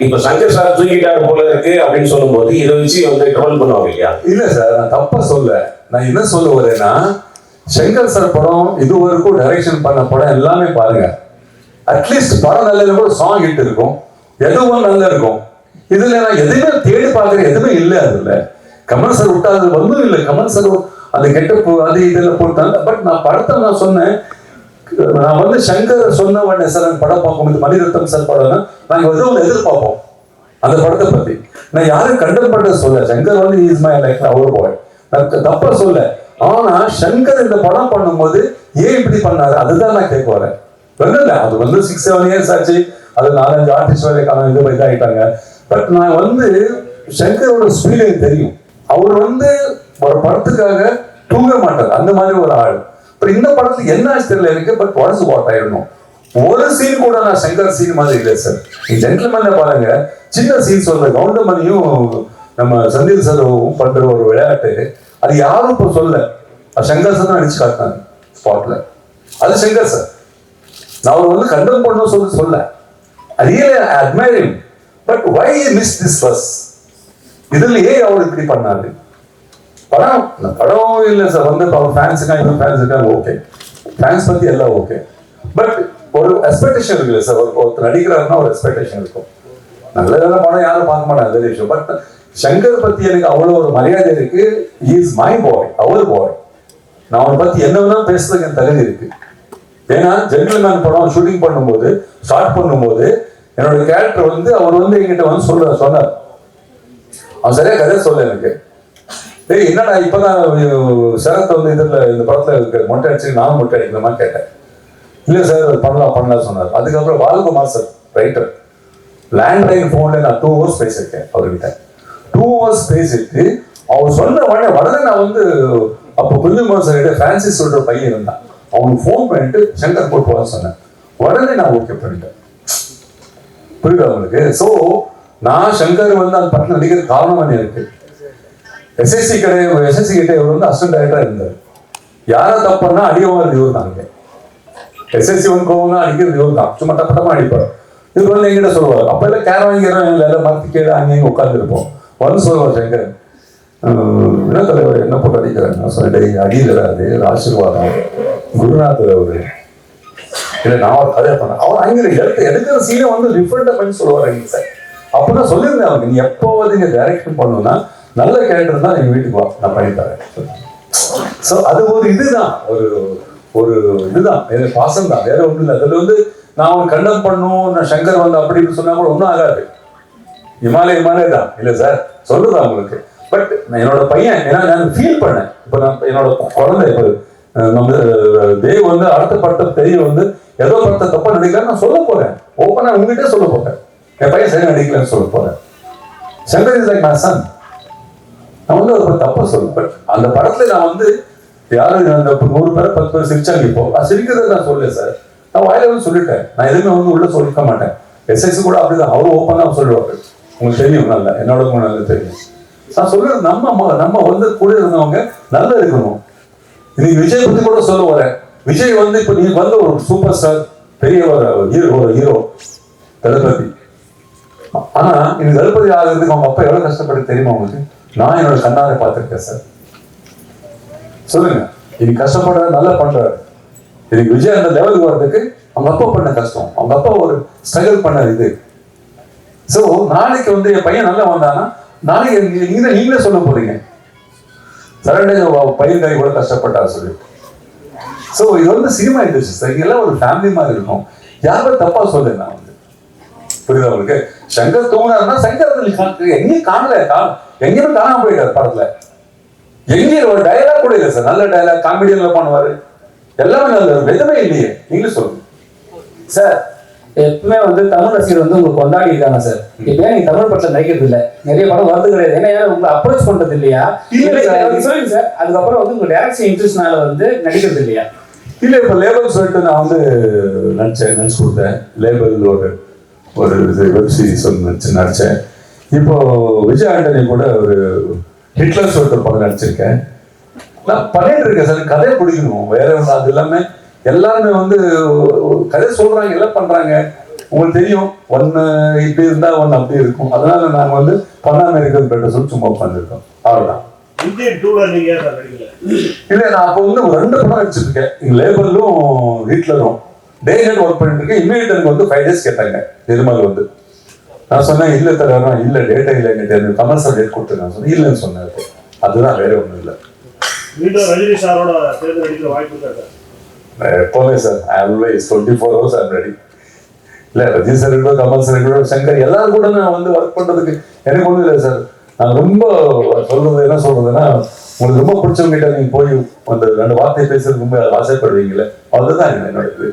இப்ப சங்கர் சார் தூக்கிட்டாரு போல இருக்கு அப்படின்னு சொல்லும்போது இதை வச்சு வந்து ட்ரோல் பண்ணுவாங்க இல்லையா? இல்ல சார் நான் தப்பா சொல்ல. நான் என்ன சொல்ல வரேன்னா சங்கர் சார் படம் இது வரைக்கும் டைரக்ஷன் பண்ண படம் எல்லாமே பாருங்க. அட்லீஸ்ட் படம் நல்லது கூட சாங் ஹிட் இருக்கும். எதுவும் நல்லா இருக்கும். இதுல நான் எதுவுமே தேடி பார்க்கறேன் எதுவுமே இல்லை அதுல. கமல் சார் விட்டா அது ஒன்றும் இல்லை. கமல் சார் அந்த கெட்டப்பு அது இதெல்லாம் போட்டாங்க. பட் நான் படத்தை நான் சொன்னேன். நான் வந்து சங்கர் சொன்ன உடனே சார் அந்த படம் பார்க்கும்போது மணிரத்னம் சார் படம்னா நாங்கள் எதுவும் ஒன்று எதிர்பார்ப்போம். அந்த படத்தை பத்தி. நான் யாரும் கண்டம் பண்ண சொல்ல சங்கர் வந்து is my life our boy நான் தப்பா சொல்ல ஆனா சங்கர் இந்த படம் பண்ணும்போது ஏன் இப்படி பண்ணாரு? அதுதான் நான் கேட்க வரேன். ஒண்ணும் அது வந்து சிக்ஸ் செவன் இயர்ஸ் ஆச்சு. அது நாலஞ்சு ஆர்டிஸ்ட் வேலை இது இது ஆகிட்டாங்க பட் நான் வந்து சங்கரோட ஸ்பீடு தெரியும். அவர் வந்து ஒரு படத்துக்காக தூங்க மாட்டார். அந்த மாதிரி ஒரு ஆள். பட் இந்த படத்துல என்ன ஆச்சு தெரியல இருக்கு பட் உடச்சு வாட் ஆயிடணும் ஒரு சீன் கூட நான் சங்கர் சீன் மாதிரி இல்லை சார் நீ ஜென்டில்மேன்ல பாருங்க. சின்ன சீன் சொல்ற கவுண்டமணியும் நம்ம சந்தீப் சரவும் பண்ற ஒரு விளையாட்டு அது யாரும் இப்போ சொல்ல சங்கர் சார் தான் அடிச்சு காட்டினாங்க ஸ்பாட்ல அது சங்கர் சார் நான் அவர் வந்து கண்டம் பண்ணணும் சொல்லி சொல்ல really admiring but why miss this bus இதுல ஏன் அவர் இப்படி பண்ணாரு. படம் படம் இல்லை சார் வந்து இப்போ ஃபேன்ஸ் இருக்காங்க இன்னும் ஃபேன்ஸ் இருக்காங்க ஓகே ஃபேன்ஸ் பத்தி எல்லாம் ஓகே பட் ஒரு எக்ஸ்பெக்டேஷன் இருக்குல்ல சார் ஒரு ஒருத்தர் நடிக்கிறாருன்னா ஒரு எக்ஸ்பெக்டேஷன் இருக்கும். நல்ல நல்ல படம் யாரும் பார்க்க மாட்டாங்க அதே விஷயம். பட் சங்கர் பத்தி எனக்கு அவ்வளவு ஒரு மரியாதை இருக்கு. இஸ் மை பாய் அவர் பாய் நான் அவனை பத்தி என்ன வேணாலும் பேசுறதுக்கு எனக்கு தகுதி இருக்கு. ஏன்னா ஜென்டில்மேன் படம் ஷூட்டிங் பண்ணும்போது ஸ்டார்ட் பண்ணும்போது என்னோட கேரக்டர் வந்து அவர் வந்து என்கிட்ட வந்து சொல்ல சொன்னார். அவன் சரியா கதை சொல்ல எனக்கு. டேய் என்னடா இப்பதான் சரத் வந்து இதுல இந்த படத்துல இருக்கு மொட்டை அடிச்சு நானும் மொட்டை அடிக்கணுமா கேட்டேன். இல்ல சார் பண்ணலாம் பண்ணலாம் சொன்னார். அதுக்கப்புறம் பாலகுமார் சார் ரைட்டர் லேண்ட்லைன் போன்ல நான் டூ ஹவர்ஸ் பேசியிருக்கேன் அவர்கிட்ட. டூ ஹவர்ஸ் பேசிட்டு அவர் சொன்ன உடனே உடனே நான் வந்து அப்போ குஞ்சுமார் சார் கிட்ட பிரான்சிஸ் சொல்ற பையன் இருந்தான். அவனுக்கு ஃபோன் பண்ணிட்டு சென்டர் போட்டு வர சொன்னேன். உடனே நான் ஓகே பண்ணிட்டேன். புரியுதா அவங்களுக்கு ஸோ நான் சங்கர் வந்து அந்த படத்தில் நடிக்கிற காரணம் என்ன இருக்கு? எஸ்எஸ்சி கிடையாது எஸ்எஸ்சி கிட்ட இவர் வந்து அசிஸ்டன்ட் டைரக்டரா இருந்தார். யாரை தப்புன்னா அடியவங்க இவர் தான் எஸ்எஸ்சி ஒன் கோவம்னா அடிக்கிறது இவர் தான் சும்மா தப்பு தப்பா அடிப்பார். இவர் வந்து எங்கிட்ட சொல்லுவார். அப்ப எல்லாம் கேர வாங்கிறோம் இல்லை மரத்து கீழே அங்கே இங்கே உட்காந்துருப்போம் வந்து சொல்லுவார் சங்கர் என்ன தலைவர் என்ன போட்டு அடிக்கிறாங்க நான் சொன்னேன் அடியில் அது ஆசீர்வாதம். குருநாதர் அவர். இல்லை நான் ஒரு கதை பண்ணேன் அவர் அங்கே எடுத்து எடுக்கிற சீனை வந்து டிஃப்ரெண்டாக பண்ணி சொல்லுவார் அங்கே. சார் அப்போ நான் சொல்லியிருந்தேன் அவங்க நீ எப்போ வந்து இங்கே டைரக்ஷன் பண்ணணும்னா நல்ல கேரக்டர் தான் எங்கள் வீட்டுக்கு வா நான் பண்ணி தரேன். ஸோ அது ஒரு இதுதான். ஒரு ஒரு இதுதான். வேற பாசம் தான். வேற ஒன்றும் இல்லை. அதில் வந்து நான் அவன் கண்டம் பண்ணும் நான் சங்கர் வந்து அப்படின்னு சொன்னா கூட ஒன்றும் ஆகாது. இமாலய இமாலய தான். இல்லை சார் சொல்லுதா உங்களுக்கு? பட் என்னோட பையன் ஏன்னா நான் ஃபீல் பண்ணேன். இப்போ நான் என்னோட குழந்தை இப்போ நம்ம தேவ் வந்து அடுத்த படத்தை தெரிய வந்து ஏதோ படத்தை தப்பா நடிக்கிறான்னு நான் சொல்ல போறேன். ஓப்பனா உங்ககிட்ட சொல்ல போறேன். என் பையன் சரி நடிக்கலன்னு சொல்ல போறேன். Shankar is like my son நான் வந்து ஒரு தப்ப சொல்லுவேன் அந்த படத்துல நான் வந்து யாரும் அந்த நூறு பேர் பத்து பேர் சிரிச்சாங்க இப்போ. அது சிரிக்கிறத நான் சொல்லல சார் நான் வாயில வந்து சொல்லிட்டேன். நான் எதுவுமே வந்து உள்ள சொல்லிக்க மாட்டேன். எஸ்எஸ் கூட அப்படிதான். அவரும் ஓப்பனாக சொல்லுவாரு. உங்களுக்கு தெரியும் நல்லா. என்னோட உங்களுக்கு நல்லா தெரியும். நான் சொல்றது நம்ம நம்ம வந்து கூட இருந்தவங்க நல்லா இருக்கணும். இன்னைக்கு விஜய் பத்தி கூட சொல்ல வரேன் விஜய் வந்து இப்ப நீங்க வந்து ஒரு சூப்பர் ஸ்டார் பெரிய ஒரு ஹீரோ ஒரு ஹீரோ தளபதி. ஆனா இந்த தளபதி ஆகிறதுக்கு அவங்க அப்பா எவ்வளவு கஷ்டப்பட்டு தெரியுமா உங்களுக்கு? நான் என்னோட கண்ணாரை பார்த்திருக்கேன் சார் சொல்லுங்க. இன்னைக்கு கஷ்டப்படுற நல்லா பண்றாரு இன்னைக்கு விஜய் அந்த லெவலுக்கு வர்றதுக்கு அவங்க அப்பா பண்ண கஷ்டம். அவங்க அப்பா ஒரு ஸ்ட்ரகிள் பண்ண இது. சோ நாளைக்கு வந்து என் பையன் நல்லா வந்தானா நாளைக்கு நீங்க- நீங்களே சொல்ல போறீங்க. சரண்டே பையன் கை கூட கஷ்டப்பட்டா சொல்லி. சோ இது வந்து சினிமா இண்டஸ்ட்ரி சார் இதெல்லாம் ஒரு ஃபேமிலி மாதிரி இருக்கும். யாரும் தப்பா சொல்லு நான் வந்து. புரியுதா உங்களுக்கு? சங்கர் தூங்கினாருன்னா சங்கர் எங்கேயும் காணல எங்கேயுமே காணாம போயிட்டார் படத்துல? எங்கேயும் ஒரு டயலாக் கூட இல்லை சார் நல்ல டயலாக் காமெடியன்ல பண்ணுவாரு. எல்லாமே நல்ல எதுவுமே இல்லையே. நீங்களே சொல்லுங்க. சார் எப்பவுமே வந்து தமிழ் ரசிகர் வந்து உங்களுக்கு கொண்டாடி இருக்காங்க சார் இப்ப ஏன் நீங்க தமிழ் படத்துல நடிக்கிறது இல்ல? நிறைய படம் வருது கிடையாது. ஏன்னா உங்களை அப்ரோச் பண்றது இல்லையா? சொல்லுங்க சார் அதுக்கப்புறம் வந்து உங்க டேரக்ஷன் இன்ட்ரெஸ்ட்னால வந்து நடிக்கிறது இல்லையா? இல்ல இப்ப லேபல் சொல்லிட்டு நான் வந்து நடிச்சேன் நடிச்சு கொடுத்தேன். லேபல் ஒரு ஒரு வெப் சீரிஸ் ஒன்று நடிச்சேன். இப்போ விஜய் ஆண்டனி கூட ஒரு ஹிட்லர் சொல்லிட்டு ஒரு படம் நடிச்சிருக்கேன். நான் பண்ணிட்டு இருக்கேன் சார் கதை பிடிக்கணும். வேற ஒன்று அது எல்லாமே எல்லாருமே வந்து கதை சொல்றாங்க எல்லாம் பண்றாங்க. உங்களுக்கு தெரியும் ஒன்னு இப்படி இருந்தா ஒன்னு அப்படி இருக்கும். அதனால நாங்க வந்து பண்ணாம இருக்கிறது பெட்டர் சொல்லி சும்மா உட்காந்துருக்கோம் நடிக்கல? இல்ல நான் அப்போ வந்து ரெண்டு படம் நடிச்சிருக்கேன். இங்க லேபர்லும் ஹிட்லரும் டே ஹெட் ஒர்க் பண்ணிட்டு இருக்கேன். இமீடியட் வந்து ஃபைவ் டேஸ் கேட்டாங்க. நிர்மல் வந்து. நான் சொன்னேன் இல்ல தரணும் இல்ல டேட்டா இல்லை எங்கிட்ட கமர்ஷியல் டேட் கொடுத்துருக்கேன் சொன்னேன். இல்லைன்னு சொன்னாரு. அதுதான் வேற ஒண்ணும் இல்லை. மீண்டும் ரஜினி சாரோட சேர்ந்து நடிக்கிற வாய்ப்பு இருக்கா சார்? நான் எப்பவுமே sir always twenty four hours I'm ready இல்ல ரஜினி சார் இருக்கட்டும் கமல் சார் இருக்கட்டும் சங்கர் எல்லாரும் கூட நான் வந்து ஒர்க் பண்றதுக்கு எனக்கு ஒன்றும் இல்லை சார். நான் ரொம்ப சொல்றது என்ன சொல்றதுன்னா உங்களுக்கு ரொம்ப பிடிச்சவங்க கிட்ட நீங்க போய் அந்த ரெண்டு வார்த்தை பேசுறதுக்கு ரொம்ப ஆசைப்படுவீங்களே அதுதான் என்னோட இது.